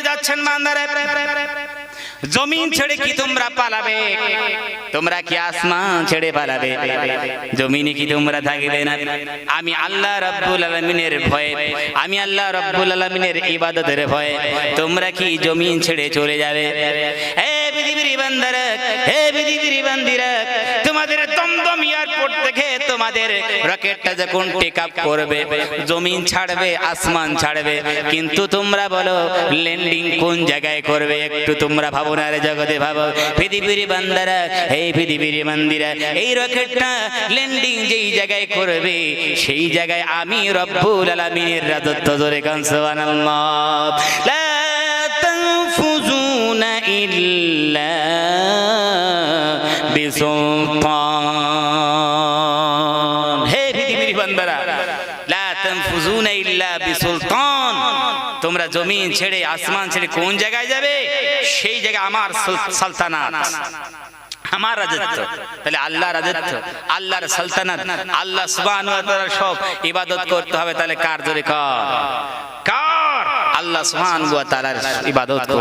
বলতে যাচ্ছেন বান্দারে, জমিন ছেড়ে কি তোমরা পালাবে? তোমরা কি আসমান ছেড়ে পালাবে? জমিনে কি তোমরা থাকবে না? আমি আল্লাহ রাব্বুল আলামিনের ভয়ে, আমি আল্লাহ রাব্বুল আলামিনের ইবাদতের ভয়ে, তোমরা কি জমিন ছেড়ে চলে যাবে? হে পৃথিবীর বান্দারা, হে পৃথিবীর বান্দিরা তোমাদের দমদম এয়ারপোর্ট থেকে তোমাদের রকেটটা যখন টেক আপ করবে, জমিন ছাড়বে, আসমান ছাড়বে, কিন্তু তোমরা বলো ল্যান্ডিং কোন জায়গায় করবে? একটু তোমরা ভাবনার জগতে ভাবো। পৃথিবীর বান্দারা, এই পৃথিবীর মন্দিরা এই রকেটটা ল্যান্ডিং যেই জায়গায় করবে, সেই জায়গায় আমি রব্বুল আলামিনের রাজত্ব ধরে কান সুবহানাল্লাহ। লা তানফুজুনা ইল্লা তোমরা জমিন ছেড়ে, আসমান ছেড়ে কোন জায়গায় যাবে? সেই জায়গায় আমার সুল- সালতানাত। আমার রাজত্ব। তাহলে আল্লাহ রাজত্ব, আল্লাহর সালতানাত, আল্লাহ তাআলার সব ইবাদত করতে হবে। তাহলে কার জোরে কার? কার? আল্লাহ সুবহানাহু ওয়া তাআলার ইবাদত করতে